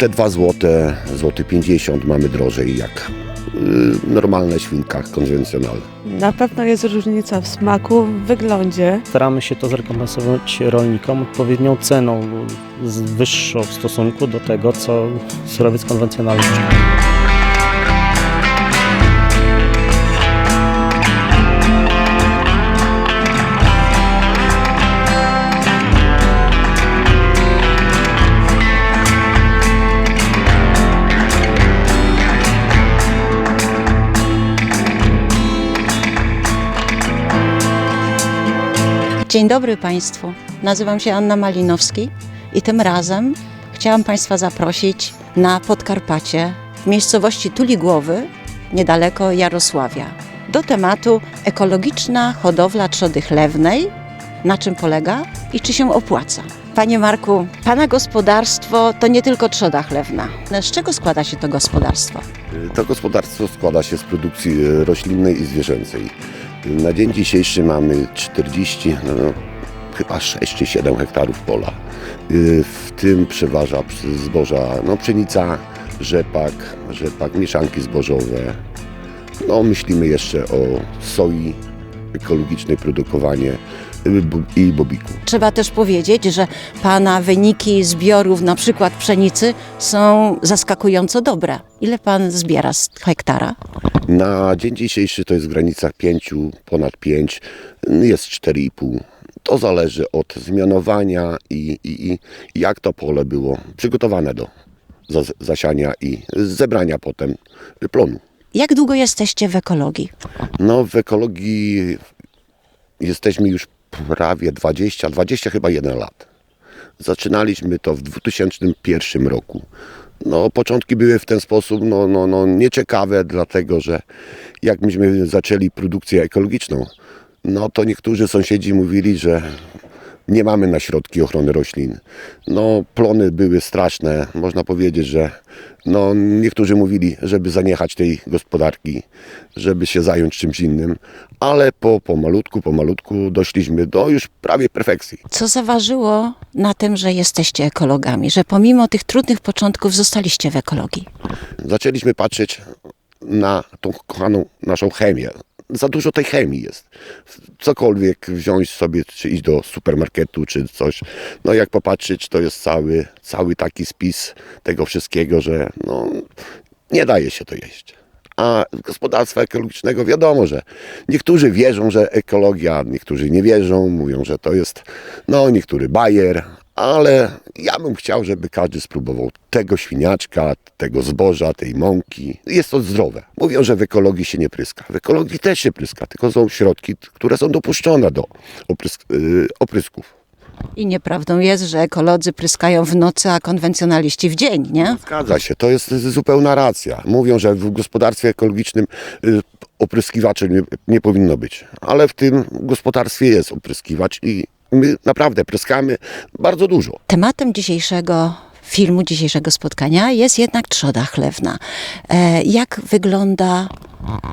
te 2 złote, złoty 50 mamy drożej jak y, normalne świnka konwencjonalne. Na pewno jest różnica w smaku, w wyglądzie. Staramy się to zrekompensować rolnikom odpowiednią ceną, wyższą w stosunku do tego, co surowiec konwencjonalny Dzień dobry Państwu. Nazywam się Anna Malinowski i tym razem chciałam Państwa zaprosić na Podkarpacie w miejscowości Tuligłowy, niedaleko Jarosławia, do tematu ekologiczna hodowla trzody chlewnej, na czym polega i czy się opłaca. Panie Marku, Pana gospodarstwo to nie tylko trzoda chlewna. Z czego składa się to gospodarstwo? To gospodarstwo składa się z produkcji roślinnej i zwierzęcej. Na dzień dzisiejszy mamy 40, no, no, chyba 6 czy 7 hektarów pola. Y, W tym przeważa zboża, no pszenica, rzepak, rzepak, mieszanki zbożowe. No myślimy jeszcze o soi ekologicznej produkowanie i bobiku. Trzeba też powiedzieć, że Pana wyniki zbiorów, na przykład pszenicy, są zaskakująco dobre. Ile Pan zbiera z hektara? Na dzień dzisiejszy to jest w granicach 5, ponad 5, jest 4,5. To zależy od zmianowania i, i, i jak to pole było przygotowane do za- zasiania i zebrania potem plonu. Jak długo jesteście w ekologii? No w ekologii jesteśmy już prawie 20, 20 chyba 1 lat. Zaczynaliśmy to w 2001 roku. No, początki były w ten sposób no, no, no, nieciekawe, dlatego że jak myśmy zaczęli produkcję ekologiczną, no to niektórzy sąsiedzi mówili, że nie mamy na środki ochrony roślin. No, plony były straszne. Można powiedzieć, że no, niektórzy mówili, żeby zaniechać tej gospodarki, żeby się zająć czymś innym, ale po, po malutku, po malutku doszliśmy do już prawie perfekcji. Co zaważyło na tym, że jesteście ekologami, że pomimo tych trudnych początków zostaliście w ekologii? Zaczęliśmy patrzeć na tą kochaną naszą chemię. Za dużo tej chemii jest. Cokolwiek wziąć sobie, czy iść do supermarketu, czy coś. No jak popatrzeć, to jest cały, cały taki spis tego wszystkiego, że no, nie daje się to jeść. A gospodarstwa ekologicznego wiadomo, że niektórzy wierzą, że ekologia, niektórzy nie wierzą, mówią, że to jest no niektóry bajer, ale ja bym chciał, żeby każdy spróbował tego świniaczka, tego zboża, tej mąki. Jest to zdrowe. Mówią, że w ekologii się nie pryska. W ekologii też się pryska, tylko są środki, które są dopuszczone do oprysk, yy, oprysków. I nieprawdą jest, że ekolodzy pryskają w nocy, a konwencjonaliści w dzień, nie? Zgadza się, to jest zupełna racja. Mówią, że w gospodarstwie ekologicznym y, opryskiwaczy nie, nie powinno być, ale w tym gospodarstwie jest opryskiwacz i my naprawdę pryskamy bardzo dużo. Tematem dzisiejszego filmu, dzisiejszego spotkania jest jednak trzoda chlewna. E, jak wygląda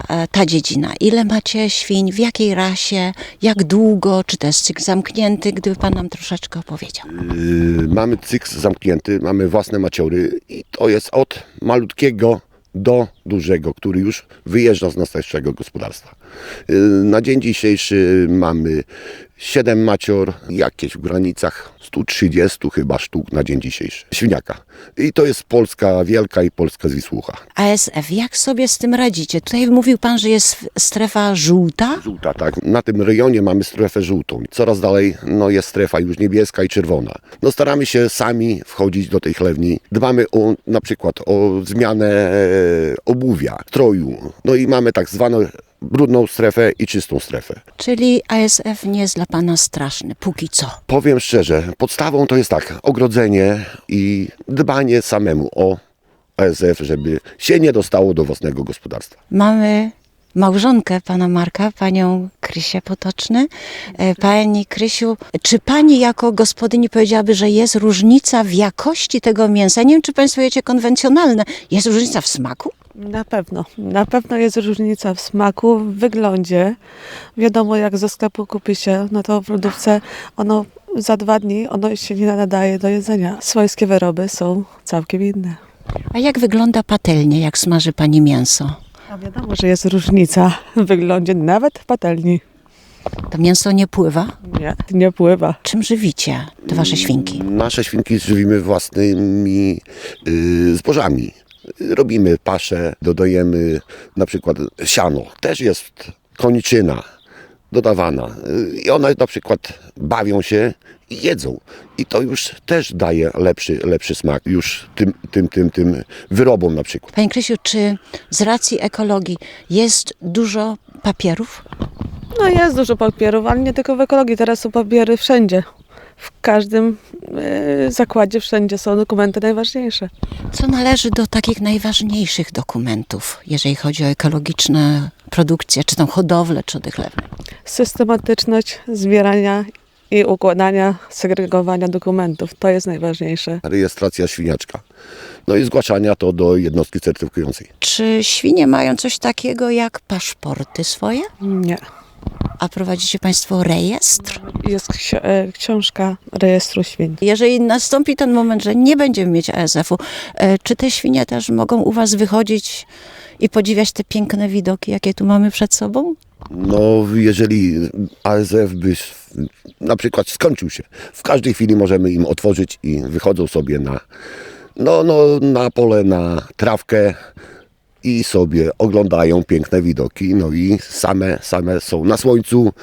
e, ta dziedzina? Ile macie świń? W jakiej rasie? Jak długo? Czy to jest cykl zamknięty? Gdyby Pan nam troszeczkę opowiedział. Yy, mamy cykl zamknięty, mamy własne maciory i to jest od malutkiego do dużego, który już wyjeżdża z naszego gospodarstwa. Yy, Na dzień dzisiejszy mamy 7 macior, jakieś w granicach 130 chyba sztuk na dzień dzisiejszy. Świniaka. I to jest Polska Wielka i Polska Zwisłucha. ASF, jak sobie z tym radzicie? Tutaj mówił Pan, że jest strefa żółta. Żółta, tak. Na tym rejonie mamy strefę żółtą. Coraz dalej no, jest strefa już niebieska i czerwona. No, staramy się sami wchodzić do tej chlewni. Dbamy o, na przykład o zmianę e, obuwia, stroju. No i mamy tak zwaną brudną strefę i czystą strefę. Czyli ASF nie jest dla Pana straszny, póki co. Powiem szczerze, podstawą to jest tak, ogrodzenie i dbanie samemu o ASF, żeby się nie dostało do własnego gospodarstwa. Mamy małżonkę pana Marka, panią Krysię Potoczny. E, Pani Krysiu, czy pani jako gospodyni powiedziałaby, że jest różnica w jakości tego mięsa? Nie wiem, czy państwo jecie konwencjonalne. Jest różnica w smaku? Na pewno. Na pewno jest różnica w smaku, w wyglądzie. Wiadomo, jak ze sklepu kupi się, no to w lodówce ono za dwa dni ono się nie nadaje do jedzenia. Swojskie wyroby są całkiem inne. A jak wygląda patelnia, jak smaży pani mięso? A wiadomo, że jest różnica w wyglądzie nawet w patelni. To mięso nie pływa? Nie, nie pływa. Czym żywicie te wasze świnki? Nasze świnki żywimy własnymi y, zbożami. Robimy paszę, dodajemy na przykład siano. Też jest koniczyna dodawana. Y, I one na przykład bawią się i jedzą. I to już też daje lepszy, lepszy smak już tym, tym, tym, tym wyrobom na przykład. Panie Krysiu, czy z racji ekologii jest dużo papierów? No jest dużo papierów, ale nie tylko w ekologii. Teraz są papiery wszędzie. W każdym e, zakładzie wszędzie są dokumenty najważniejsze. Co należy do takich najważniejszych dokumentów, jeżeli chodzi o ekologiczne produkcje, czy tą hodowlę trzody chlewnej? Systematyczność zbierania i układania, segregowania dokumentów. To jest najważniejsze. Rejestracja świniaczka. No i zgłaszania to do jednostki certyfikującej. Czy świnie mają coś takiego jak paszporty swoje? Nie. A prowadzicie Państwo rejestr? Jest ksi- e, książka rejestru świń. Jeżeli nastąpi ten moment, że nie będziemy mieć ASF-u, e, czy te świnie też mogą u Was wychodzić i podziwiać te piękne widoki, jakie tu mamy przed sobą? No, jeżeli ASF by s- na przykład skończył się, w każdej chwili możemy im otworzyć i wychodzą sobie na, no, no, na pole, na trawkę i sobie oglądają piękne widoki. No i same, same są na słońcu,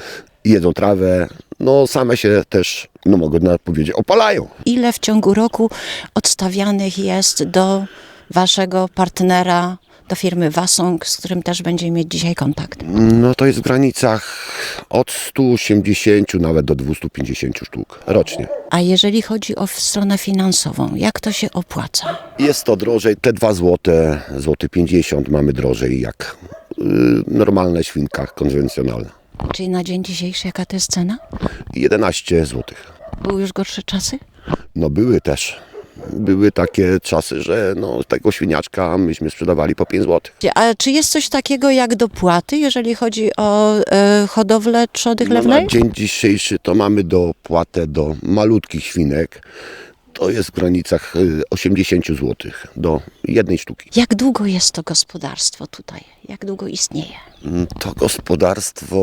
jedzą trawę, no same się też, no mogę nawet powiedzieć, opalają. Ile w ciągu roku odstawianych jest do Waszego partnera, do firmy Wasong, z którym też będziemy mieć dzisiaj kontakt? No to jest w granicach od 180 nawet do 250 sztuk rocznie. A jeżeli chodzi o stronę finansową, jak to się opłaca? Jest to drożej, te 2 złote, złoty 50 mamy drożej jak y, normalne świnka konwencjonalne. Czyli na dzień dzisiejszy jaka to jest cena? 11 złotych. Były już gorsze czasy? No były też. Były takie czasy, że no, tego świniaczka myśmy sprzedawali po 5 złotych. A czy jest coś takiego jak dopłaty, jeżeli chodzi o e, hodowlę trzody No, chlewnej? na dzień dzisiejszy to mamy dopłatę do malutkich świnek. To jest w granicach y, 80 złotych do jednej sztuki. Jak długo jest to gospodarstwo tutaj? Jak długo istnieje? Mm, To gospodarstwo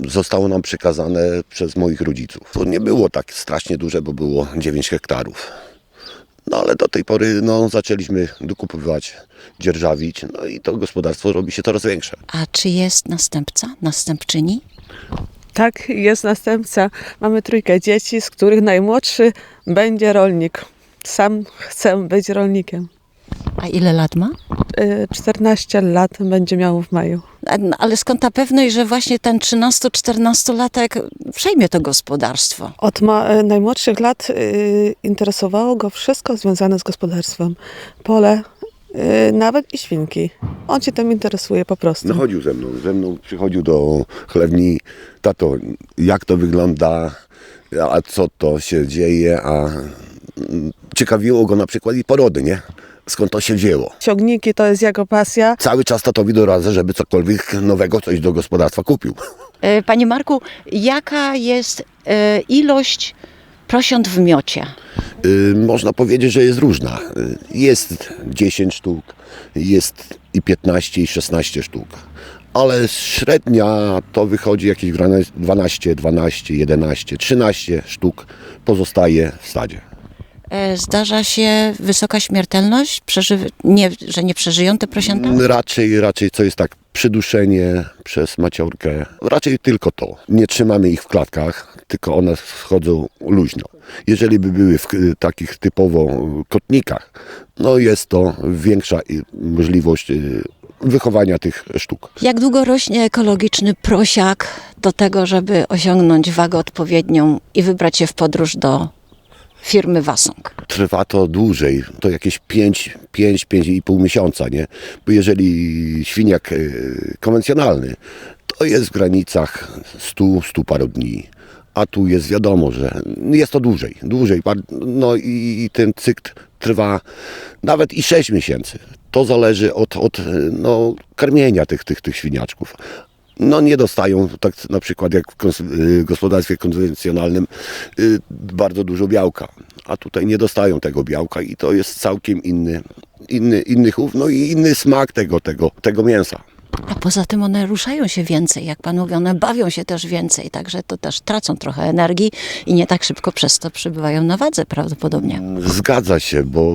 zostało nam przekazane przez moich rodziców. To nie było tak strasznie duże, bo było 9 hektarów. No ale do tej pory no, zaczęliśmy dokupywać, dzierżawić, no i to gospodarstwo robi się coraz większe. A czy jest następca, następczyni? Tak, jest następca. Mamy trójkę dzieci, z których najmłodszy będzie rolnik. Sam chcę być rolnikiem. A ile lat ma? Y, 14 lat będzie miał w maju. No, Ale skąd ta pewność, że właśnie ten 13-14-latek przejmie to gospodarstwo? Od ma, y, najmłodszych lat y, interesowało go wszystko związane z gospodarstwem. Pole, y, nawet i świnki. On się tym interesuje po prostu. No chodził ze mną, ze mną przychodził do chlewni, tato, jak to wygląda, a co to się dzieje, a mm, ciekawiło go na przykład i porody, nie? Skąd to się wzięło. Ciągniki to jest jego pasja. Cały czas tatowi doradzę, żeby cokolwiek nowego coś do gospodarstwa kupił. E, Panie Marku, jaka jest e, ilość prosiąt w miocie? Y, można powiedzieć, że jest różna. Jest 10 sztuk, jest i 15, i 16 sztuk. Ale średnia to wychodzi jakieś grane 12, 12, 11, 13 sztuk pozostaje w stadzie. E, Zdarza się wysoka śmiertelność? Przeży... Nie, że nie przeżyją te prosięta? Raczej, raczej co jest tak, przyduszenie przez maciorkę. Raczej tylko to. Nie trzymamy ich w klatkach, tylko one wchodzą luźno. Jeżeli by były w takich typowo y, kotnikach, no jest to większa y, możliwość wychowania tych sztuk. Jak długo rośnie ekologiczny prosiak do tego, żeby osiągnąć wagę odpowiednią i wybrać się w podróż do firmy Wasong? Trwa to dłużej, to jakieś 5, 5, 5,5 miesiąca, nie? Bo jeżeli świniak y, konwencjonalny, to jest w granicach 100, 100 paru dni. A tu jest wiadomo, że jest to dłużej, dłużej. No i, i ten cykl trwa nawet i 6 miesięcy. To zależy od, od y, no, karmienia tych, tych, tych świniaczków. No nie dostają, tak na przykład jak w y, gospodarstwie konwencjonalnym, y, bardzo dużo białka. A tutaj nie dostają tego białka i to jest całkiem inny, inny, inny chów, no i inny smak tego, tego, tego mięsa. A poza tym one ruszają się więcej, jak pan mówi, one bawią się też więcej, także to też tracą trochę energii i nie tak szybko przez to przybywają na wadze prawdopodobnie. Zgadza się, bo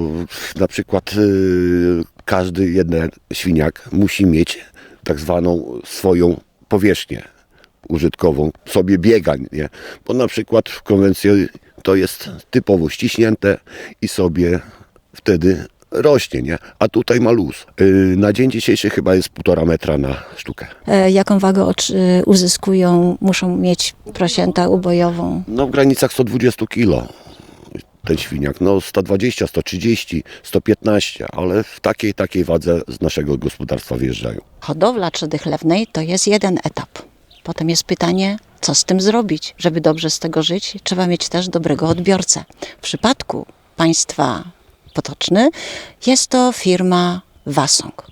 na przykład y, każdy jeden świniak musi mieć tak zwaną swoją powierzchnię użytkową, sobie biegań, nie? Bo na przykład w konwencji to jest typowo ściśnięte i sobie wtedy rośnie, nie? A tutaj ma luz. Y, na dzień dzisiejszy chyba jest półtora metra na sztukę. E, jaką wagę y, uzyskują, muszą mieć prosięta ubojową? No w granicach 120 kilo ten świniak, no 120, 130, 115, ale w takiej, takiej wadze z naszego gospodarstwa wjeżdżają. Hodowla trzody chlewnej to jest jeden etap. Potem jest pytanie, co z tym zrobić. Żeby dobrze z tego żyć, trzeba mieć też dobrego odbiorcę. W przypadku państwa Potoczny jest to firma Wasong.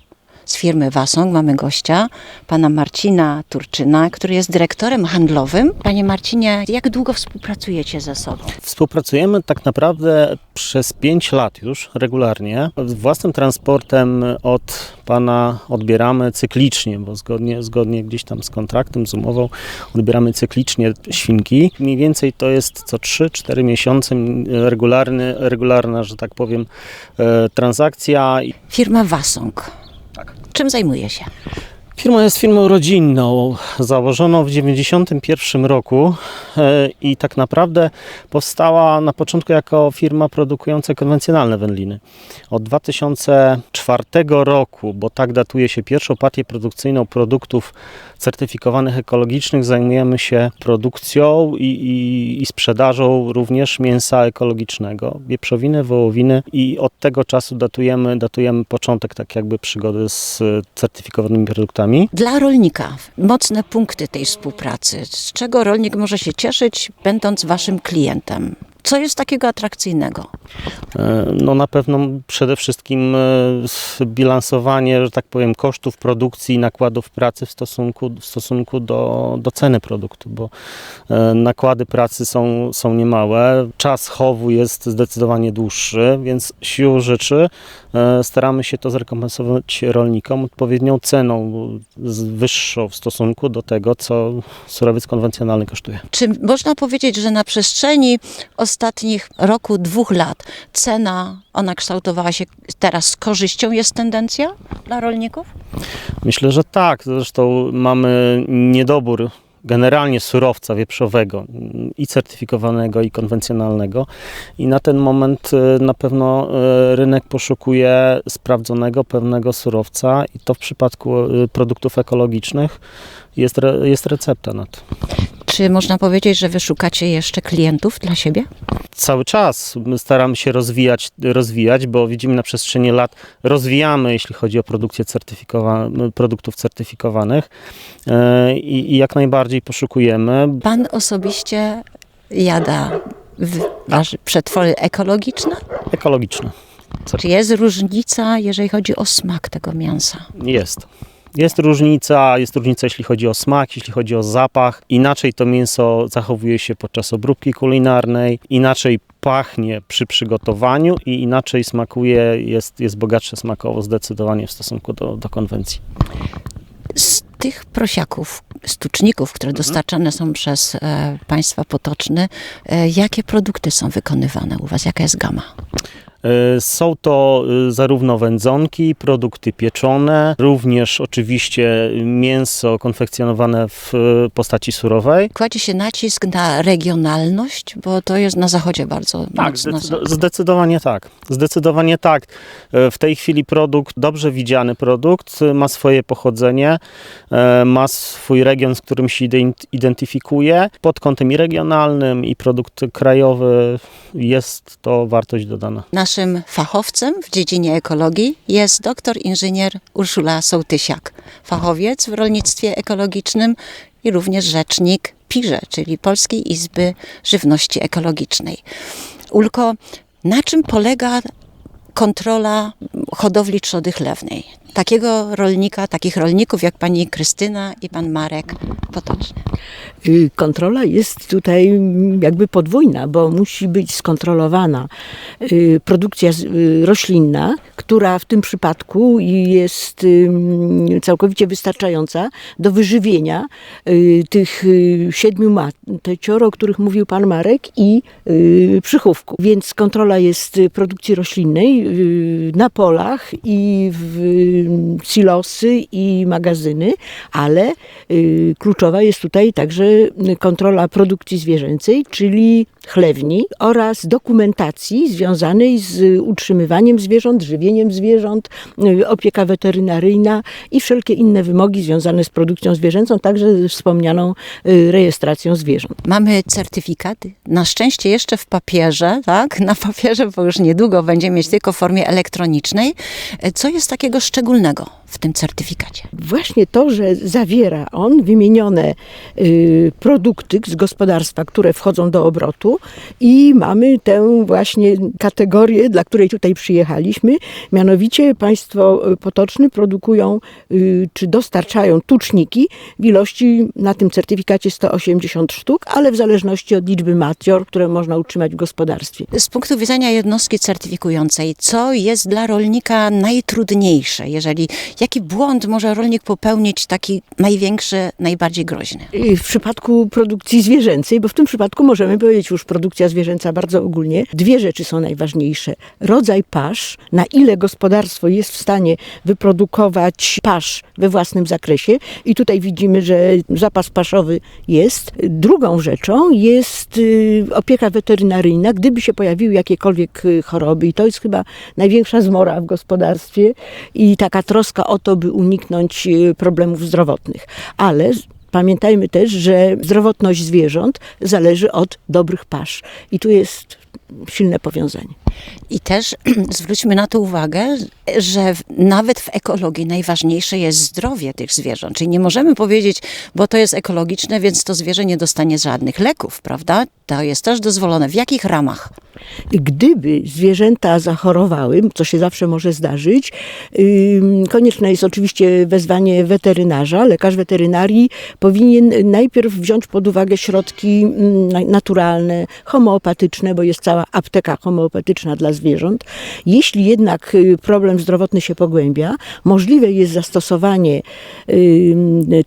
Z firmy Wasong mamy gościa, pana Marcina Turczyna, który jest dyrektorem handlowym. Panie Marcinie, jak długo współpracujecie ze sobą? Współpracujemy tak naprawdę przez 5 lat już regularnie. Własnym transportem od pana odbieramy cyklicznie, bo zgodnie, zgodnie gdzieś tam z kontraktem, z umową odbieramy cyklicznie świnki. Mniej więcej to jest co 3-4 miesiące regularny, regularna, że tak powiem, e, transakcja. Firma Wasong. Czym zajmuje się? Firma jest firmą rodzinną, założoną w 1991 roku e, i tak naprawdę powstała na początku jako firma produkująca konwencjonalne wędliny. Od 2004 roku, bo tak datuje się pierwszą partię produkcyjną produktów certyfikowanych ekologicznych, zajmujemy się produkcją i, i, i sprzedażą również mięsa ekologicznego, wieprzowiny, wołowiny i od tego czasu datujemy, datujemy początek tak jakby przygody z certyfikowanymi produktami. Dla rolnika mocne punkty tej współpracy. Z czego rolnik może się cieszyć, będąc waszym klientem? Co jest takiego atrakcyjnego? E, No na pewno przede wszystkim e, bilansowanie, że tak powiem, kosztów produkcji i nakładów pracy w stosunku, w stosunku do, do ceny produktu, bo e, nakłady pracy są, są niemałe, czas chowu jest zdecydowanie dłuższy, więc siłą rzeczy staramy się to zrekompensować rolnikom odpowiednią ceną, wyższą w stosunku do tego, co surowiec konwencjonalny kosztuje. Czy można powiedzieć, że na przestrzeni ostatnich roku, dwóch lat cena, ona kształtowała się teraz z korzyścią, jest tendencja dla rolników? Myślę, że tak. Zresztą mamy niedobór generalnie surowca wieprzowego i certyfikowanego i konwencjonalnego i na ten moment e, na pewno e, rynek poszukuje sprawdzonego, pewnego surowca i to w przypadku e, produktów ekologicznych jest, jest recepta na to. Czy można powiedzieć, że wy szukacie jeszcze klientów dla siebie? cały czas staramy się rozwijać, rozwijać, bo widzimy na przestrzeni lat, rozwijamy, jeśli chodzi o produkcję certyfikowa- produktów certyfikowanych e, i, i jak najbardziej poszukujemy. Pan osobiście jada w przetwory ekologiczne? Ekologiczne. Czy jest różnica, jeżeli chodzi o smak tego mięsa? Jest. Jest różnica, jest różnica jeśli chodzi o smak, jeśli chodzi o zapach. Inaczej to mięso zachowuje się podczas obróbki kulinarnej, inaczej pachnie przy przygotowaniu i inaczej smakuje, jest, jest bogatsze smakowo zdecydowanie w stosunku do, do konwencji. Z tych prosiaków, stuczników, które dostarczane są przez e, państwa potoczne, e, jakie produkty są wykonywane u was? Jaka jest gama? E, Są to e, zarówno wędzonki, produkty pieczone, również oczywiście mięso konfekcjonowane w e, postaci surowej. Kładzie się nacisk na regionalność, bo to jest na zachodzie bardzo Tak, zdecydo- zdecydowanie tak. Zdecydowanie tak. W tej chwili produkt, dobrze widziany produkt, ma swoje pochodzenie, ma swój region, z którym się ident- identyfikuje. Pod kątem i regionalnym, i produkt krajowy jest to wartość dodana. Naszym fachowcem w dziedzinie ekologii jest doktor inżynier Urszula Sołtysiak, fachowiec w rolnictwie ekologicznym i również rzecznik PIRZE, czyli Polskiej Izby Żywności Ekologicznej. Ulko, na czym polega kontrola hodowli trzody chlewnej. Takiego rolnika, takich rolników jak pani Krystyna i pan Marek Potoczny. Kontrola jest tutaj jakby podwójna, bo musi być skontrolowana y, produkcja y, roślinna, która w tym przypadku jest całkowicie wystarczająca do wyżywienia y, tych y, siedmiu matecior, o których mówił pan Marek i y, przychówku. Więc kontrola jest produkcji roślinnej na polach i w silosy i magazyny, ale kluczowa jest tutaj także kontrola produkcji zwierzęcej, czyli chlewni oraz dokumentacji związanej z utrzymywaniem zwierząt, żywieniem zwierząt, y, opieka weterynaryjna i wszelkie inne wymogi związane z produkcją zwierzęcą, także wspomnianą y, rejestracją zwierząt. Mamy certyfikaty. Na szczęście jeszcze w papierze, tak? Na papierze, bo już niedługo będziemy mieć tylko w formie elektronicznej. Co jest takiego szczególnego w tym certyfikacie? Właśnie to, że zawiera on wymienione y, produkty z gospodarstwa, które wchodzą do obrotu i mamy tę właśnie kategorię, dla której tutaj przyjechaliśmy. Mianowicie państwo y, potoczny produkują y, czy dostarczają tuczniki w ilości na tym certyfikacie 180 sztuk, ale w zależności od liczby macior, które można utrzymać w gospodarstwie. Z punktu widzenia jednostki certyfikującej, co jest dla rolnika najtrudniejsze? Jeżeli, jaki błąd może rolnik popełnić taki największy, najbardziej groźny? Y, W przypadku produkcji zwierzęcej, bo w tym przypadku możemy powiedzieć już produkcja zwierzęca bardzo ogólnie, dwie rzeczy są najważniejsze. Rodzaj pasz, na ile gospodarstwo jest w stanie wyprodukować pasz we własnym zakresie i tutaj widzimy, że zapas paszowy jest. Drugą rzeczą jest y, opieka weterynaryjna, gdyby się pojawiły jakiekolwiek y, choroby i to jest chyba największa zmora w gospodarstwie i taka troska o to, by uniknąć y, problemów zdrowotnych. Ale Pamiętajmy też, że zdrowotność zwierząt zależy od dobrych pasz. I tu jest silne powiązanie. I też zwróćmy na to uwagę, że nawet w ekologii najważniejsze jest zdrowie tych zwierząt. Czyli nie możemy powiedzieć, bo to jest ekologiczne, więc to zwierzę nie dostanie żadnych leków, prawda? To jest też dozwolone. W jakich ramach? Gdyby zwierzęta zachorowały, co się zawsze może zdarzyć, konieczne jest oczywiście wezwanie weterynarza. Lekarz weterynarii powinien najpierw wziąć pod uwagę środki na- naturalne, homeopatyczne, bo jest cała apteka homeopatyczna dla zwierząt. Jeśli jednak y, problem zdrowotny się pogłębia, możliwe jest zastosowanie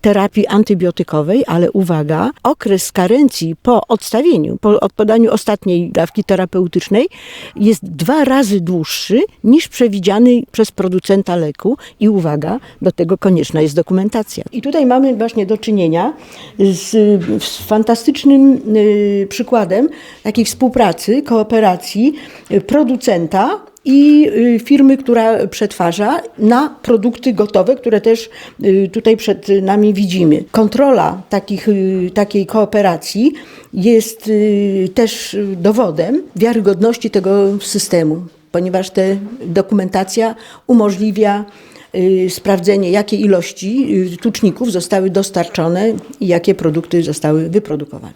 terapii antybiotykowej, ale uwaga, okres karencji po odstawieniu, po podaniu ostatniej dawki terapeutycznej jest dwa razy dłuższy niż przewidziany przez producenta leku i uwaga, do tego konieczna jest dokumentacja. I tutaj mamy właśnie do czynienia z, z fantastycznym y, przykładem takiej współpracy, kooperacji producenta i y, firmy, która przetwarza na produkty gotowe, które też y, tutaj przed nami widzimy. Kontrola takich, y, takiej kooperacji jest też dowodem wiarygodności tego systemu, ponieważ ta dokumentacja umożliwia sprawdzenie, jakie ilości tuczników zostały dostarczone i jakie produkty zostały wyprodukowane.